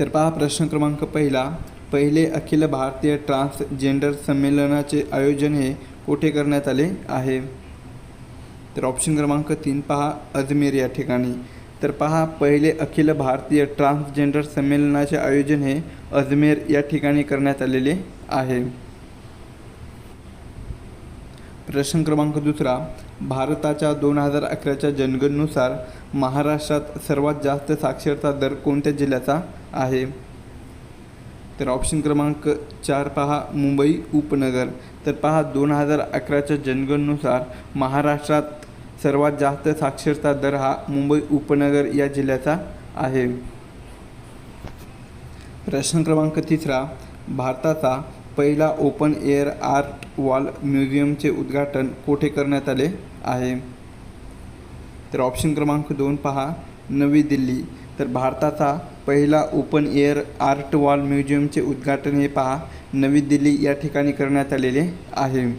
तर पहा प्रश्न क्रमांक पहिला. पहिले अखिल भारतीय ट्रान्सजेंडर संमेलनाचे आयोजन हे कुठे करण्यात आले आहे? तर ऑप्शन क्रमांक तीन पहा अजमेर या ठिकाणी. तर पहा पहिले अखिल भारतीय ट्रान्सजेंडर संमेलनाचे आयोजन हे अजमेर या ठिकाणी करण्यात आलेले आहे. प्रश्न क्रमांक दुसरा. भारताच्या दोन हजार अकराच्या जनगणनुसार महाराष्ट्रात सर्वात जास्त साक्षरता दर कोणत्या जिल्ह्याचा आहे? तर ऑप्शन क्रमांक चार पहा मुंबई उपनगर. तर पहा दोन हजार अकराच्या जनगणनुसार महाराष्ट्रात सर्वात जास्त साक्षरता दर हा मुंबई उपनगर या जिल्ह्याचा आहे. प्रश्न क्रमांक तिसरा भारताचा पहिला ओपन एअर आर्ट वॉल म्युझियमचे उद्घाटन कोठे करण्यात आले आहे? तर ऑप्शन क्रमांक दोन पहा. नवी दिल्ली. तर भारताचा पहिला ओपन एअर आर्ट वॉल म्युझियमचे उद्घाटन हे पहा. नवी दिल्ली या ठिकाणी करण्यात आलेले आहे.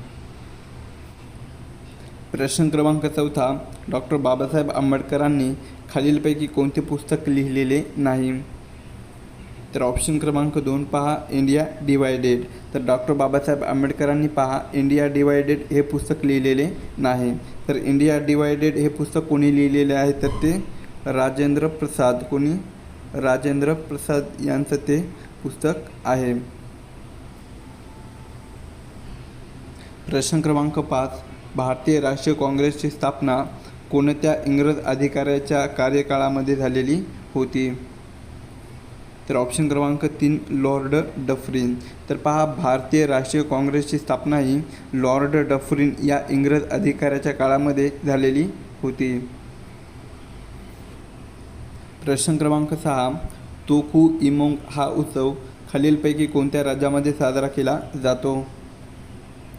प्रश्न क्रमांक चौथा. डॉक्टर बाबासाहेब आंबेडकरांनी खालीलपैकी कोणते पुस्तक लिहिलेले नाही? तर ऑप्शन क्रमांक दोन पहा इंडिया डिवायडेड तर डॉक्टर बाबासाहेब आंबेडकरांनी पहा इंडिया डिवायडेड हे पुस्तक लिहिलेले नाही. तर इंडिया डिवायडेड हे पुस्तक कोणी लिहिलेले आहे तर ते राजेंद्र प्रसाद. कोणी? राजेंद्र प्रसाद यांचं ते पुस्तक आहे. प्रश्न क्रमांक पाच. भारतीय राष्ट्रीय काँग्रेसची स्थापना कोणत्या इंग्रज अधिकाऱ्याच्या कार्यकाळामध्ये झालेली होती? तर ऑप्शन क्रमांक तीन लॉर्ड डफरिन तर पहा भारतीय राष्ट्रीय काँग्रेसची स्थापना ही लॉर्ड डफरिन या इंग्रज अधिकाऱ्याच्या काळामध्ये झालेली होती. प्रश्न क्रमांक सहा तोखू इमोंग हा उत्सव खालीलपैकी कोणत्या राज्यामध्ये साजरा केला जातो?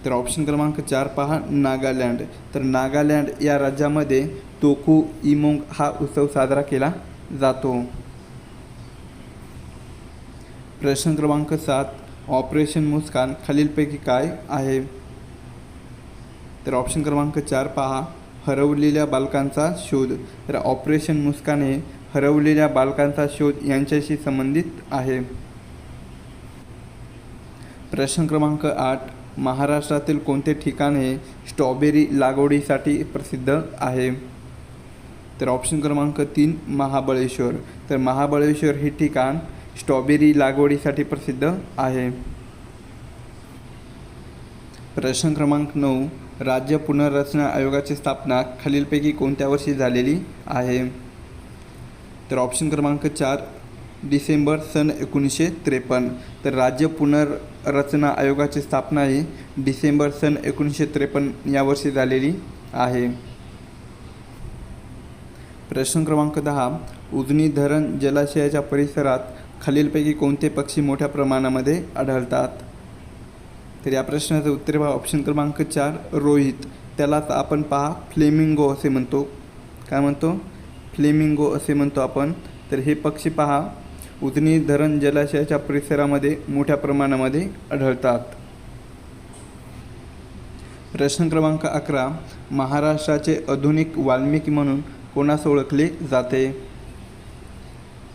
तर ऑप्शन क्रमांक चार पहा नागालँड. तर नागालँड या राज्यामध्ये तोखू इमोंग हा उत्सव साजरा केला जातो. प्रश्न क्रमांक सात ऑपरेशन मुस्कान खालीलपैकी काय आहे? तर ऑप्शन क्रमांक चार पहा हरवलेल्या बालकांचा शोध. तर ऑपरेशन मुस्कान हे हरवलेल्या बालकांचा शोध यांच्याशी संबंधित आहे. प्रश्न क्रमांक आठ महाराष्ट्रातील कोणते ठिकाण हे स्ट्रॉबेरी लागवडीसाठी प्रसिद्ध आहे? तर ऑप्शन क्रमांक तीन महाबळेश्वर. तर महाबळेश्वर हे ठिकाण स्ट्रॉबेरी लागवडीसाठी प्रसिद्ध आहे. प्रश्न क्रमांक नऊ. राज्य पुनर्रचना आयोगाची स्थापना खालीलपैकी कोणत्या वर्षी झालेली आहे? तर ऑप्शन क्रमांक चार डिसेंबर सन एकोणीसशे त्रेपन्न. तर राज्य पुनर्रचना आयोगाची स्थापना ही डिसेंबर सन एकोणीसशे त्रेपन्न या वर्षी झालेली आहे. प्रश्न क्रमांक दहा उजनी धरण जलाशयाच्या परिसरात खालीलपैकी कोणते पक्षी मोठ्या प्रमाणामध्ये आढळतात? तर या प्रश्नाचं उत्तर पहा. ऑप्शन क्रमांक चार रोहित. त्यालाच आपण पहा फ्लेमिंगो असे म्हणतो. काय म्हणतो? फ्लेमिंगो असे म्हणतो आपण. तर हे पक्षी पहा उजनी धरण जलाशयाच्या परिसरामध्ये मोठ्या प्रमाणामध्ये आढळतात. प्रश्न क्रमांक अकरा महाराष्ट्राचे आधुनिक वाल्मिकी म्हणून कोणास ओळखले जाते?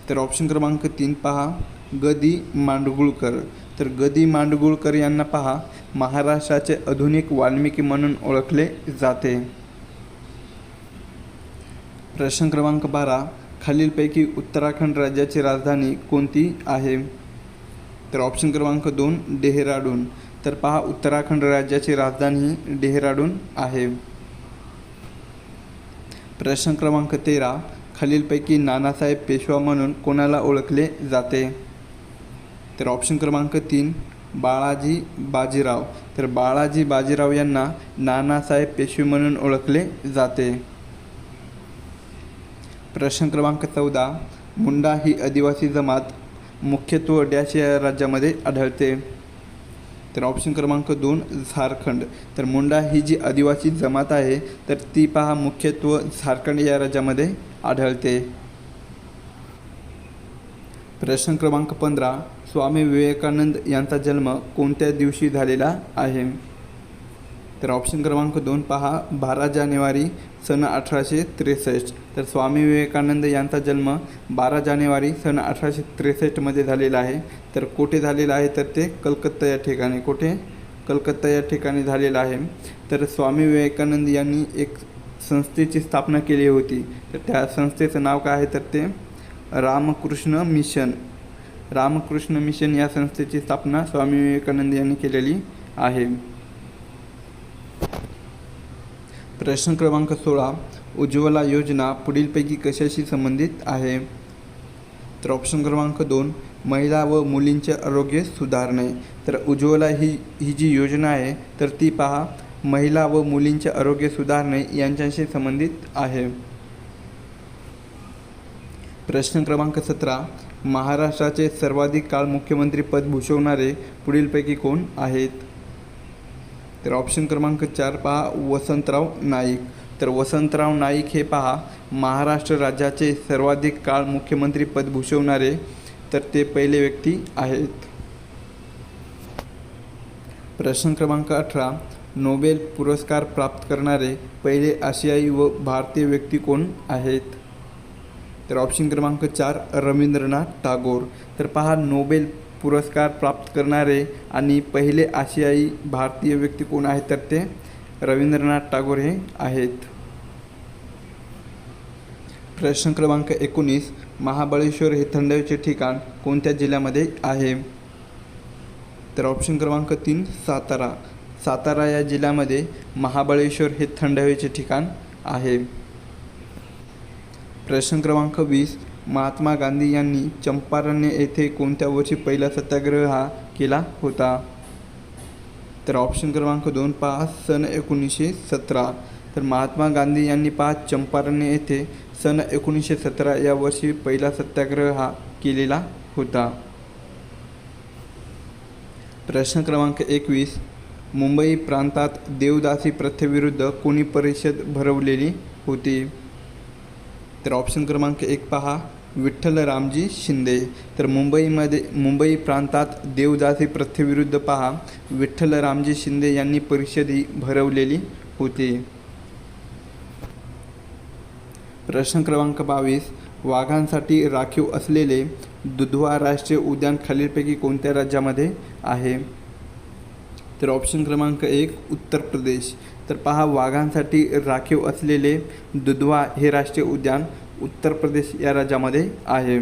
तर ऑप्शन क्रमांक तीन पहा. गदी मांडगुळकर. तर गदी मांडगुळकर यांना पहा. महाराष्ट्राचे आधुनिक वाल्मिकी म्हणून ओळखले जाते. प्रश्न क्रमांक बारा. खालीलपैकी उत्तराखंड राज्याची राजधानी कोणती आहे? तर ऑप्शन क्रमांक दोन डेहराडून. तर पहा उत्तराखंड राज्याची राजधानी डेहराडून आहे. प्रश्न क्रमांक तेरा. खालीलपैकी नानासाहेब पेशवा म्हणून कोणाला ओळखले जाते? तर ऑप्शन क्रमांक तीन बाळाजी बाजीराव. तर बाळाजी बाजीराव यांना नानासाहेब पेशवे म्हणून ओळखले जाते. प्रश्न क्रमांक चौदा मुंडा ही आदिवासी जमात मुख्यत्व डॅश या राज्यामध्ये आढळते. तर ऑप्शन क्रमांक दोन झारखंड. तर मुंडा ही जी आदिवासी जमात आहे तर ती पहा मुख्यत्व झारखंड या राज्यामध्ये आढळते. प्रश्न क्रमांक पंधरा स्वामी विवेकानंद यांचा जन्म कोणत्या दिवशी झालेला आहे? तर ऑप्शन क्रमांक दोन पहा. बारा जानेवारी सन अठराशे त्रेसष्ट. तर स्वामी विवेकानंद यांचा जन्म बारा जानेवारी सन अठराशे त्रेसष्टमध्ये झालेला आहे. तर कुठे झालेला आहे? तर ते कलकत्ता या ठिकाणी. कुठे? कलकत्ता या ठिकाणी झालेला आहे. तर स्वामी विवेकानंद यांनी एक संस्थेची स्थापना केली होती. तर त्या संस्थेचं नाव काय आहे? तर ते रामकृष्ण मिशन. रामकृष्ण मिशन या संस्थेची स्थापना स्वामी विवेकानंद यांनी केलेली आहे. प्रश्न क्रमांक सोळा उज्ज्वला योजना पुढीलपैकी कशाशी संबंधित आहे? तर ऑप्शन क्रमांक दोन महिला व मुलींचे आरोग्य सुधारणे. तर उज्ज्वला ही ही जी योजना आहे तर ती पहा महिला व मुलींचे आरोग्य सुधारणे यांच्याशी संबंधित आहे. प्रश्न क्रमांक सतरा महाराष्ट्राचे सर्वाधिक काळ मुख्यमंत्री पद भूषवणारे पुढीलपैकी कोण आहेत? तर ऑप्शन क्रमांक चार पहा वसंतराव नाईक. तर वसंतराव नाईक हे पहा महाराष्ट्र राज्याचे सर्वाधिक काळ मुख्यमंत्री पद भूषवणारे तर ते पहिले व्यक्ती आहेत. प्रश्न क्रमांक अठरा नोबेल पुरस्कार प्राप्त करणारे पहिले आशियाई व भारतीय व्यक्ती कोण आहेत? तर ऑप्शन क्रमांक चार रवींद्रनाथ टागोर. तर पहा नोबेल पुरस्कार प्राप्त करणारे आणि पहिले आशियाई भारतीय व्यक्ती कोण आहेत तर ते रवींद्रनाथ टागोर हे आहेत. प्रश्न क्रमांक एकोणीस महाबळेश्वर हे थंड हवेचे ठिकाण कोणत्या जिल्ह्यामध्ये आहे? तर ऑप्शन क्रमांक तीन सातारा. सातारा या जिल्ह्यामध्ये महाबळेश्वर हे थंड हवेचे ठिकाण आहे. प्रश्न क्रमांक वीस महात्मा गांधी यांनी चंपारण्य येथे कोणत्या वर्षी पहिला सत्याग्रह हा केला होता? तर ऑप्शन क्रमांक दोन पहा सन एकोणीसशे सतरा. तर महात्मा गांधी यांनी पहा चंपारण्य येथे सन एकोणीसशे सतरा या वर्षी पहिला सत्याग्रह हा केलेला होता. प्रश्न क्रमांक एकवीस. मुंबई प्रांतात देवदासी प्रथेविरुद्ध कोणी परिषद भरवलेली होती? तर ऑप्शन क्रमांक एक पहा विठ्ठल रामजी शिंदे. तर मुंबईमध्ये मुंबई प्रांतात देवदासी प्रथेविरुद्ध पहा. विठ्ठल रामजी शिंदे यांनी परिषद ही भरवलेली होती. प्रश्न क्रमांक बावीस. वाघांसाठी राखीव असलेले दुधवा राष्ट्रीय उद्यान खालीलपैकी कोणत्या राज्यामध्ये आहे? तर ऑप्शन क्रमांक एक उत्तर प्रदेश. तर पहा वाघांसाठी राखीव असलेले दुधवा हे राष्ट्रीय उद्यान उत्तर प्रदेश या राज्यामध्ये आहे.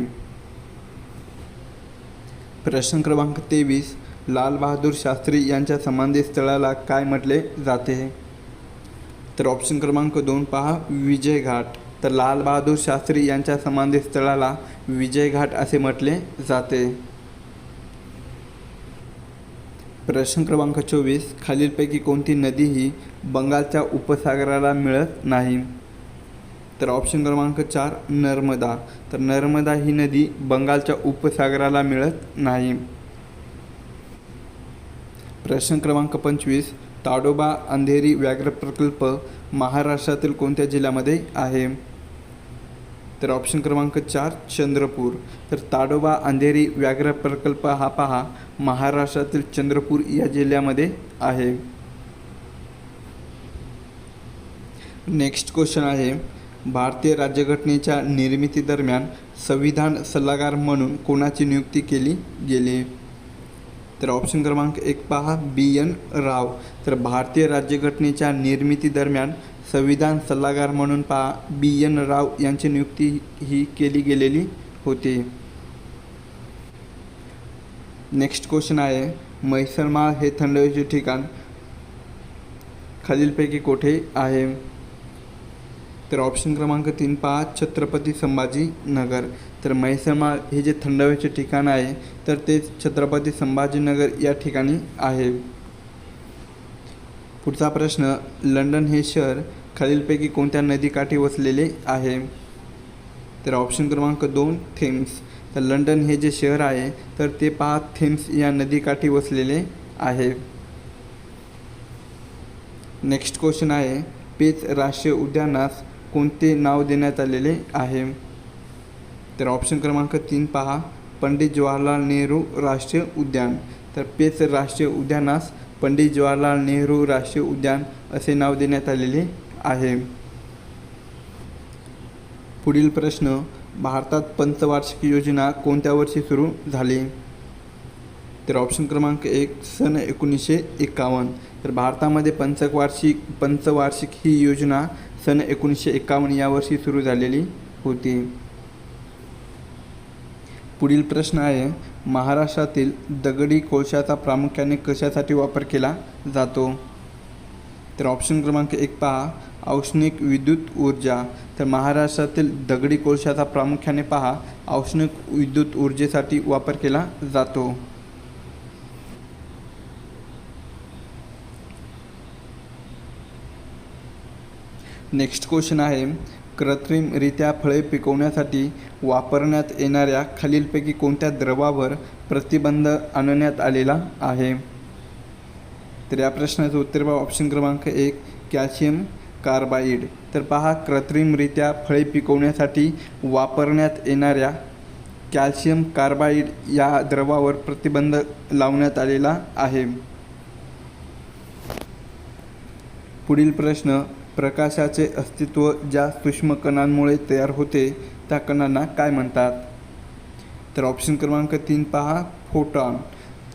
प्रश्न क्रमांक तेवीस लाल बहादूर शास्त्री यांच्या समाधी स्थळाला काय म्हटले जाते? तर ऑप्शन क्रमांक दोन पहा विजय घाट. तर लाल बहादूर शास्त्री यांच्या संबंधित स्थळाला विजय घाट असे म्हटले जाते. प्रश्न क्रमांक चोवीस खालीलपैकी कोणती नदी ही बंगालच्या उपसागराला मिळत नाही? तर ऑप्शन क्रमांक चार नर्मदा. तर नर्मदा ही नदी बंगालच्या उपसागराला मिळत नाही. प्रश्न क्रमांक पंचवीस ताडोबा अंधेरी व्याघ्र प्रकल्प महाराष्ट्रातील कोणत्या जिल्ह्यामध्ये आहे? तर ऑप्शन क्रमांक चार चंद्रपूर. तर ताडोबा अंधेरी व्याघ्र प्रकल्प हा पहा महाराष्ट्रातील चंद्रपूर या जिल्ह्यामध्ये आहे. नेक्स्ट क्वेश्चन आहे भारतीय राज्यघटनेच्या निर्मितीदरम्यान संविधान सल्लागार म्हणून कोणाची नियुक्ती केली गेली? तर ऑप्शन क्रमांक एक पहा बी एन राव. तर भारतीय राज्यघटनेच्या निर्मितीदरम्यान संविधान सल्लागार म्हणून पहा बी एन राव यांची नियुक्ती ही केली गेलेली होती. नेक्स्ट क्वेश्चन आहे म्हैसरमाळ हे थंडवेचे ठिकाण खालीलपैकी कोठे आहे? तर ऑप्शन क्रमांक तीन पहा छत्रपती संभाजी नगर. तर म्हैसमाळ हे जे थंड हवेचे ठिकाण आहे तर ते छत्रपती संभाजीनगर या ठिकाणी आहे. पुढचा प्रश्न लंडन हे शहर खालीलपैकी कोणत्या नदीकाठी वसलेले आहे? तर ऑप्शन क्रमांक दोन थेम्स. तर लंडन हे जे शहर आहे तर ते पहा थेम्स या नदीकाठी वसलेले आहे. नेक्स्ट क्वेश्चन आहे पेच राष्ट्रीय उद्यानास कोणते नाव देण्यात आलेले आहे? तर ऑप्शन क्रमांक तीन पहा. पंडित जवाहरलाल नेहरू राष्ट्रीय उद्यान. तर पेच राष्ट्रीय उद्यानास पंडित जवाहरलाल नेहरू राष्ट्रीय उद्यान असे नाव देण्यात आलेले आहे. पुढील प्रश्न भारतात पंचवार्षिक योजना कोणत्या वर्षी सुरू झाली? तर ऑप्शन क्रमांक एक सन एकोणीसशे एकावन्न. तर भारतामध्ये पंचवार्षिक पंचवार्षिक ही योजना सन एकोणीसशे एकावन्न या वर्षी सुरू झालेली होती. पुढील प्रश्न आहे महाराष्ट्रातील दगडी कोळशाचा प्रामुख्याने कशासाठी वापर केला जातो? तर ऑप्शन क्रमांक एक पहा औष्णिक विद्युत ऊर्जा. तर महाराष्ट्रातील दगडी कोळशाचा प्रामुख्याने पहा औष्णिक विद्युत ऊर्जेसाठी वापर केला जातो. नेक्स्ट क्वेश्चन आहे कृत्रिमरित्या फळे पिकवण्यासाठी वापरण्यात येणाऱ्या खालीलपैकी कोणत्या द्रवावर प्रतिबंध आणण्यात आलेला आहे? तर या प्रश्नाचं उत्तर पहा ऑप्शन क्रमांक एक कॅल्शियम कार्बाईड तर पहा कृत्रिमरित्या फळे पिकवण्यासाठी वापरण्यात येणाऱ्या कॅल्शियम कार्बाईड या द्रवावर प्रतिबंध लावण्यात आलेला आहे. पुढील प्रश्न प्रकाशाचे अस्तित्व ज्या सूक्ष्म कणांमुळे तयार होते त्या कणांना काय म्हणतात? तर ऑप्शन क्रमांक तीन पहा फोटॉन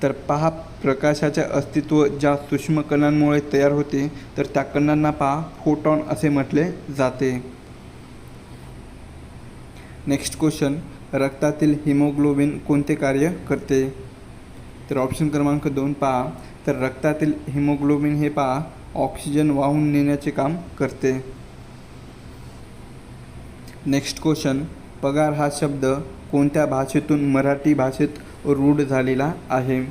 तर पहा प्रकाशाचे अस्तित्व ज्या सूक्ष्म कणांमुळे तयार होते तर त्या कणांना पहा फोटॉन असे म्हटले जाते. नेक्स्ट क्वेश्चन रक्तातील हिमोग्लोबिन कोणते कार्य करते? तर ऑप्शन क्रमांक दोन पहा. तर रक्तातील हिमोग्लोबिन हे पहा ऑक्सिजन वाहून नेण्याचे काम करते. नेक्स्ट क्वेश्चन पगार हा शब्द कोणत्या भाषेतून मराठी भाषेत रूढ झालेला आहे?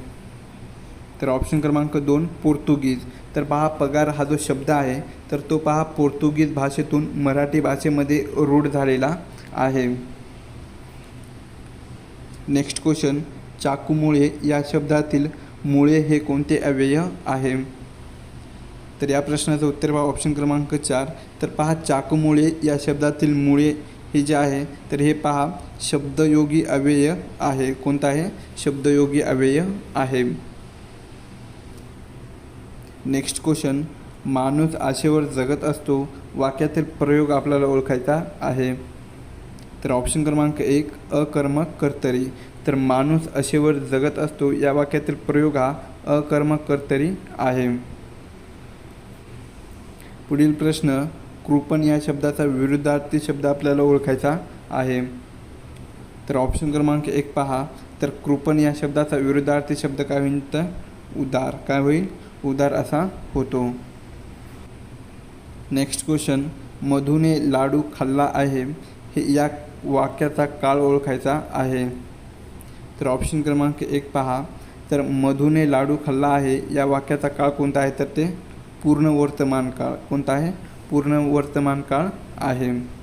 तर ऑप्शन क्रमांक दोन पोर्तुगीज. तर पहा पगार हा जो शब्द आहे तर तो पहा पोर्तुगीज भाषेतून मराठी भाषेमध्ये रूढ झालेला आहे. नेक्स्ट क्वेश्चन चाकूमुळे या शब्दातील मुळे हे कोणते अव्यय आहे? तर या प्रश्नाचं उत्तर पहा. ऑप्शन क्रमांक चार. तर पहा चाकमुळे या शब्दातील मुळे हे जे आहे तर हे पहा शब्दयोगी अव्यय आहे. कोणता आहे? शब्दयोगी अव्यय आहे. नेक्स्ट क्वेश्चन माणूस आशेवर जगत असतो वाक्यातील प्रयोग आपल्याला ओळखायचा आहे. तर ऑप्शन क्रमांक एक अकर्मक कर्तरी. तर माणूस आशेवर जगत असतो या वाक्यातील प्रयोग हा अकर्मक कर्तरी आहे. पुढील प्रश्न कृपण या शब्दाचा विरुद्धार्थी शब्द आपल्याला ओळखायचा आहे. तर ऑप्शन क्रमांक एक पहा. तर कृपण या शब्दाचा विरुद्धार्थी शब्द काय होईल तर? उदार. काय होईल? उदार असा होतो. नेक्स्ट क्वेश्चन मधुने लाडू खाल्ला आहे. हे या वाक्याचा काळ ओळखायचा आहे. तर ऑप्शन क्रमांक एक पहा. तर मधुने लाडू खाल्ला आहे. या वाक्याचा काळ कोणता आहे? तर ते पूर्ण वर्तमान काळ कोणता आहे? पूर्ण वर्तमान काळ आहे.